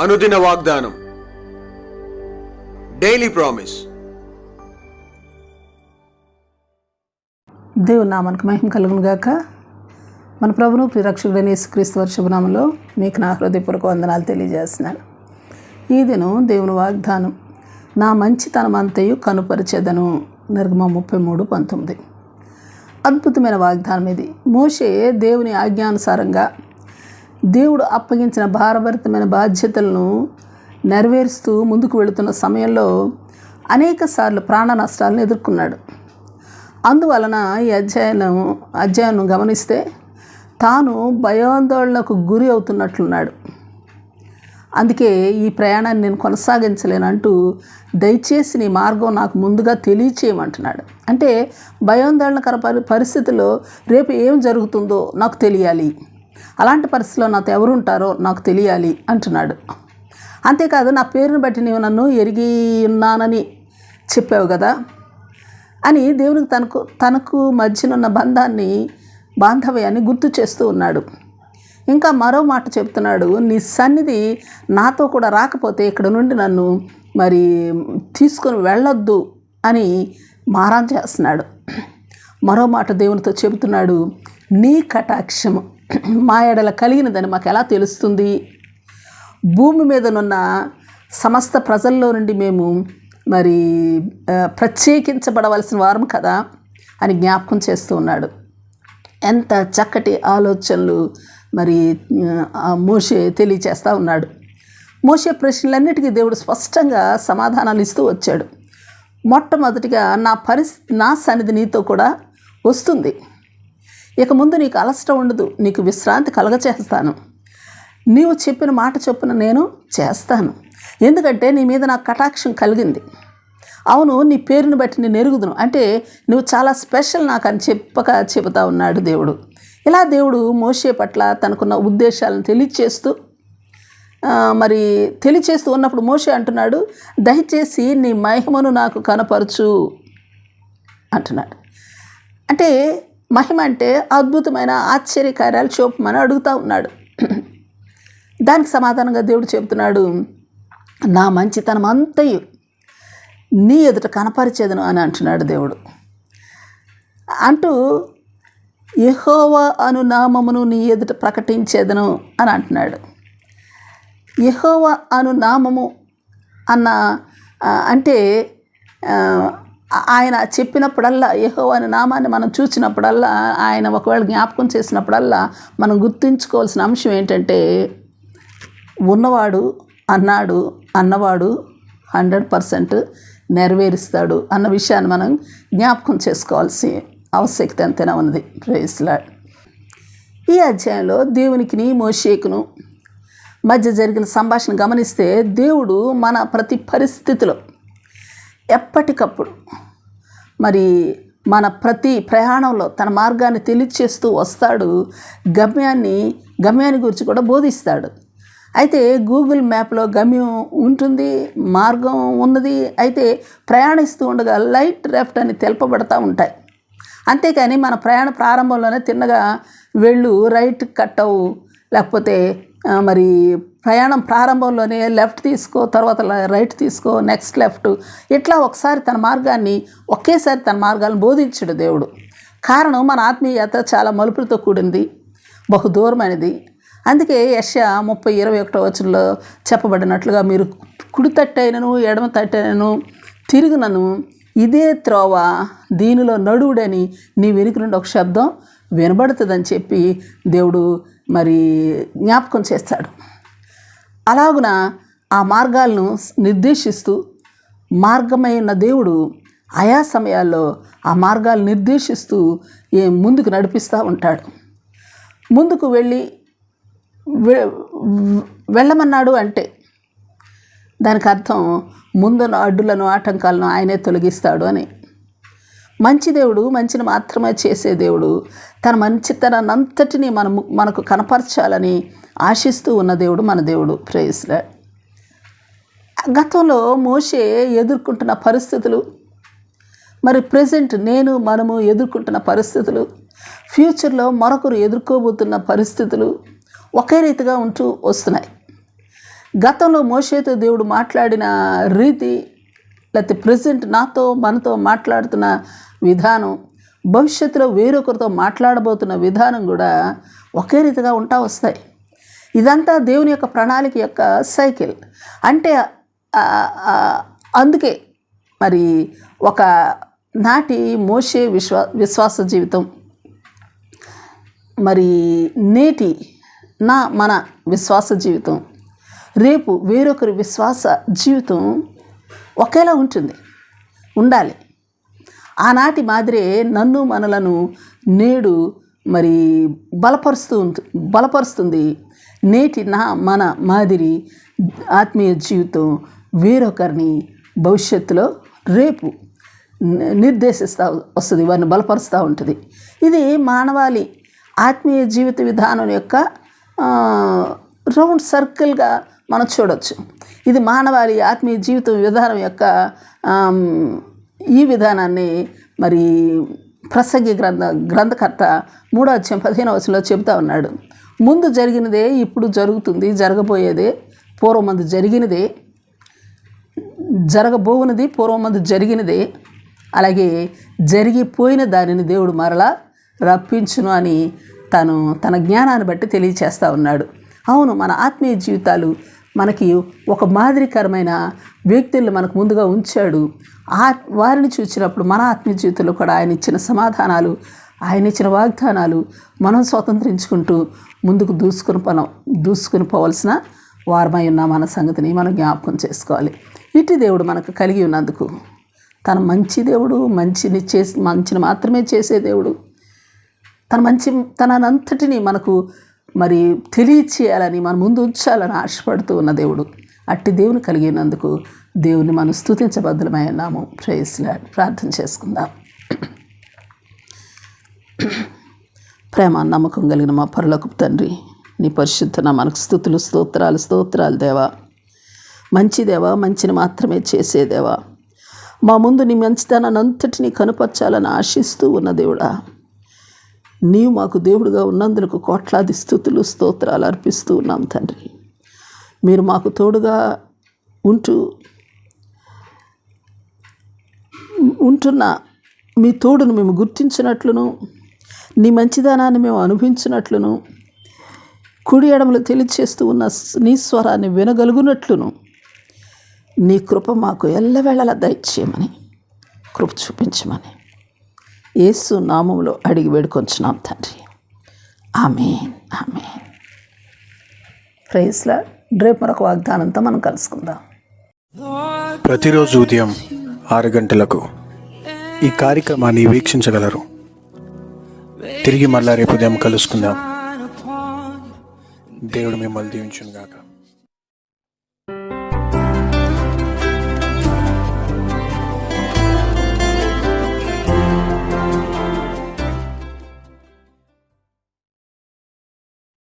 అనుదిన వాగ్దానం. Daily promise దేవుని నామానికి మహిమ కలుగును గాక. మన ప్రభును ప్రిరక్షకుడైన యేసుక్రీస్తు వర్షభనామంలో మీకు నా హృదయపూర్వక వందనాలు తెలియజేస్తున్నాను. ఈ దినం దేవుని వాగ్దానం నా మంచితనం అంతయు కనుపరిచేదను. నిర్గమ ముప్పై మూడు పంతొమ్మిది. అద్భుతమైన వాగ్దానం ఇది. మోషే దేవుని ఆజ్ఞానుసారంగా దేవుడు అప్పగించిన భారభరితమైన బాధ్యతలను నెరవేరుస్తూ ముందుకు వెళుతున్న సమయంలో అనేక సార్లు ప్రాణ నష్టాలను ఎదుర్కొన్నాడు. అందువలన ఈ అధ్యయనం అధ్యయనం గమనిస్తే తాను భయాందోళనకు గురి అవుతున్నట్లున్నాడు. అందుకే ఈ ప్రయాణాన్ని నేను కొనసాగించలేనంటూ దయచేసి నీ మార్గం నాకు ముందుగా తెలియచేయమంటున్నాడు. అంటే భయాందోళనకర పరి పరిస్థితుల్లో రేపు ఏం జరుగుతుందో నాకు తెలియాలి. అలాంటి పరిస్థితిలో నాతో ఎవరుంటారో నాకు తెలియాలి అంటున్నాడు. అంతేకాదు నా పేరును బట్టి నీవు నన్ను ఎరిగి ఉన్నానని చెప్పావు కదా? అని దేవునికి తనకు తనకు మధ్యనున్న బంధాన్ని బాంధవ్యాన్ని గుర్తు చేస్తూ ఉన్నాడు. ఇంకా మరో మాట చెప్తున్నాడు నీ సన్నిధి నాతో కూడా రాకపోతే ఇక్కడ నుండి నన్ను మరి తీసుకొని వెళ్ళొద్దు అని మారాం చేస్తున్నాడు. మరో మాట దేవునితో చెబుతున్నాడు నీ కటాక్షము. మా ఎడల కలిగినదని మాకు ఎలా తెలుస్తుంది? భూమి మీదనున్న సమస్త ప్రజల్లో నుండి మేము మరి ప్రత్యేకించబడవలసిన వారం కదా అని జ్ఞాపకం చేస్తూ ఉన్నాడు. ఎంత చక్కటి ఆలోచనలు మరి మోషే తెలియచేస్తూ ఉన్నాడు. మోషే ప్రశ్నలన్నిటికీ దేవుడు స్పష్టంగా సమాధానాలు ఇస్తూ వచ్చాడు. మొట్టమొదటిగా నా పరిస్థితి నా సన్నిధి నీతో కూడా వస్తుంది. ఇక ముందు నీకు అలసట ఉండదు నీకు విశ్రాంతి కలగచేస్తాను. నీవు చెప్పిన మాట చొప్పున నేను చేస్తాను. ఎందుకంటే నీ మీద నాకు కటాక్షం కలిగింది. అవును నీ పేరుని బట్టి నేను ఎరుగుదును. అంటే నువ్వు చాలా స్పెషల్ నాకు అని చెప్పక చెబుతా ఉన్నాడు దేవుడు. ఇలా దేవుడు మోసే పట్ల తనకున్న ఉద్దేశాలను తెలియచేస్తూ మరి తెలియచేస్తూ ఉన్నప్పుడు మోషే అంటున్నాడు దయచేసి నీ మహిమను నాకు కనపరచు అంటున్నాడు. అంటే మహిమ అంటే అద్భుతమైన ఆశ్చర్యకార్యాలు చూపమని అడుగుతూ ఉన్నాడు. దానికి సమాధానంగా దేవుడు చెబుతున్నాడు నా మంచితనం అంతయు నీ ఎదుట కనపరిచేదను అని అంటున్నాడు దేవుడు. అంటూ యహోవా అను నామమును నీ ఎదుట ప్రకటించేదను అని అంటున్నాడు. యహోవా అను నామము అన్న అంటే ఆయన చెప్పినప్పుడల్లా యెహోవా అనే నామాన్ని మనం చూసినప్పుడల్లా ఆయన ఒకవేళ జ్ఞాపకం చేసినప్పుడల్లా మనం గుర్తుంచుకోవాల్సిన అంశం ఏంటంటే ఉన్నవాడు అన్నాడు అన్నవాడు హండ్రెడ్ పర్సెంట్ నెరవేరుస్తాడు అన్న విషయాన్ని మనం జ్ఞాపకం చేసుకోవాల్సి ఆవశ్యకత ఎంతైనా ఉన్నది. ప్రేస్లాడ్ ఈ అధ్యాయంలో దేవునికిని మోషేకును మధ్య జరిగిన సంభాషణ గమనిస్తే దేవుడు మన ప్రతి పరిస్థితిలో ఎప్పటికప్పుడు. మరి మన ప్రతి ప్రయాణంలో తన మార్గాన్ని తెలియచేస్తూ వస్తాడు. గమ్యాన్ని గమ్యాన్ని గురించి కూడా బోధిస్తాడు. అయితే గూగుల్ మ్యాప్లో గమ్యం ఉంటుంది మార్గం ఉన్నది అయితే ప్రయాణిస్తూ ఉండగా లైట్ రెఫ్ట్ అని తెలుపబడతా ఉంటాయి. అంతేకాని మన ప్రయాణ ప్రారంభంలోనే తిన్నగా వెళ్ళు రైట్ కట్ అవ్వు. లేకపోతే మరి ప్రయాణం ప్రారంభంలోనే లెఫ్ట్ తీసుకో తర్వాత రైట్ తీసుకో నెక్స్ట్ లెఫ్ట్. ఇట్లా ఒకసారి తన మార్గాన్ని ఒకేసారి తన మార్గాలను బోధించడు దేవుడు. కారణం మన ఆత్మీయత చాలా మలుపులతో కూడింది బహు దూరమైనది. అందుకే యశ ముప్పై ఇరవై ఒకటో వచనంలో చెప్పబడినట్లుగా మీరు కుడి తట్టైనను ఎడమ తట్టైనను తిరుగునను ఇదే త్రోవ దీనిలో నడువుడని నీ వెనుక నుండి ఒక శబ్దం వినబడుతుందని చెప్పి దేవుడు మరి జ్ఞాపకం చేస్తాడు. అలాగున ఆ మార్గాలను నిర్దేశిస్తూ మార్గమై ఉన్న దేవుడు ఆయా సమయాల్లో ఆ మార్గాలు నిర్దేశిస్తూ ఏ ముందుకు నడిపిస్తూ ఉంటాడు. ముందుకు వెళ్ళి వెళ్ళమన్నాడు అంటే దానికి అర్థం ముందున్న అడ్డులను ఆటంకాలను ఆయనే తొలగిస్తాడు అని. మంచి దేవుడు మంచిని మాత్రమే చేసే దేవుడు తన మంచితనంతటిని మనము మనకు కనపరచాలని ఆశిస్తూ ఉన్న దేవుడు మన దేవుడు. ప్రేయస్లా గతంలో మోషే ఎదుర్కొంటున్న పరిస్థితులు మరి ప్రజెంట్ నేను మనము ఎదుర్కొంటున్న పరిస్థితులు ఫ్యూచర్లో మరొకరు ఎదుర్కోబోతున్న పరిస్థితులు ఒకే రీతిగా ఉంటూ వస్తున్నాయి. గతంలో మోషేతో దేవుడు మాట్లాడిన రీతి లేకపోతే ప్రజెంట్ నాతో మనతో మాట్లాడుతున్న విధానం భవిష్యత్తులో వేరొకరితో మాట్లాడబోతున్న విధానం కూడా ఒకే రీతిగా ఉంటా వస్తాయి. ఇదంతా దేవుని యొక్క ప్రణాళిక యొక్క సైకిల్. అంటే అందుకే మరి ఒక నాటి మోషే విశ్వా విశ్వాస జీవితం. మరి నేటి నా మన విశ్వాస జీవితం. రేపు వేరొకరి విశ్వాస జీవితం ఒకేలా ఉంటుంది. ఉండాలి. ఆనాటి మాదిరే నన్ను మనలను నేడు మరి బలపరుస్తూ ఉంటు బలపరుస్తుంది నేటి నా మన మాదిరి ఆత్మీయ జీవితం వేరొకరిని భవిష్యత్తులో రేపు నిర్దేశిస్తూ వస్తుంది వారిని బలపరుస్తూ ఉంటుంది. ఇది మానవాళి ఆత్మీయ జీవిత విధానం యొక్క రౌండ్ సర్కిల్గా మనం చూడవచ్చు ఇది మానవాళి ఆత్మీయ జీవిత విధానం యొక్క ఈ విధానాన్ని మరి ప్రసంగి గ్రంథ గ్రంథకర్త మూడో అధ్యాయం పదిహేనవ వచనంలో చెబుతా ఉన్నాడు. ముందు జరిగినదే ఇప్పుడు జరుగుతుంది జరగబోయేదే పూర్వమందు జరిగినదే జరగబోవునది పూర్వమందు జరిగినదే అలాగే జరిగిపోయిన దానిని దేవుడు మరలా రప్పించును అని తను తన జ్ఞానాన్ని బట్టి తెలియచేస్తూ ఉన్నాడు. అవును మన ఆత్మీయ జీవితాలు మనకి ఒక మాదిరికరమైన వ్యక్తులను మనకు ముందుగా ఉంచాడు. ఆ వారిని చూసినప్పుడు మన ఆత్మీయ జీవితంలో కూడా ఆయన ఇచ్చిన సమాధానాలు ఆయన ఇచ్చిన వాగ్దానాలు మనం స్వతంత్రించుకుంటూ ముందుకు దూసుకుని మనం దూసుకుని పోవలసిన వారమై ఉన్న మన సంగతిని మనం జ్ఞాపకం చేసుకోవాలి. ఇటు దేవుడు మనకు కలిగి ఉన్నందుకు తన మంచి దేవుడు మంచిని చేసి మంచిని మాత్రమే చేసే దేవుడు. తన మంచి తనంతటిని మనకు మరి తెలియచేయాలని మన ముందు ఉంచాలని ఆశపడుతూ ఉన్న దేవుడు. అట్టి దేవుని కలిగినందుకు దేవుని మనం స్థుతించబద్ధమై ఉన్నాము. ప్రేయస్లా ప్రార్థన చేసుకుందాం. ప్రేమ నమ్మకం కలిగిన మా పరులకు తండ్రి నీ పరిశుద్ధన మనకు స్థుతులు స్తోత్రాలు స్తోత్రాలు దేవా. మంచి దేవా మంచిని మాత్రమే చేసేదేవా మా ముందు నీ మంచితనాన్ని అంతటినీ కనుపరచాలని ఆశిస్తూ ఉన్న దేవుడా. నీవు మాకు దేవుడుగా ఉన్నందుకు కోట్లాది స్థుతులు స్తోత్రాలు అర్పిస్తూ ఉన్నాం తండ్రి. మీరు మాకు తోడుగా ఉంటూ ఉంటున్న మీ తోడును మేము గుర్తించినట్లును నీ మంచిదనాన్ని మేము అనుభవించినట్లును కుడి ఎడమలు తెలియచేస్తూ ఉన్న నీ స్వరాన్ని వినగలుగునట్లును నీ కృప మాకు ఎల్లవేళలా దయచేయమని కృప చూపించమని. యేసు నామంలో అడిగి వేడుకొంచున్నాం తండ్రి. ఆమె ఆమె ప్రైస్లా రేపు మరొక వాగ్దానంతో మనం కలుసుకుందాం. ప్రతిరోజు ఉదయం ఆరు గంటలకు ఈ కార్యక్రమాన్ని వీక్షించగలరు. తిరిగి మళ్ళా రేపు ఉదయం కలుసుకుందాం. దేవుడు మిమ్మల్ని దీవించును గాక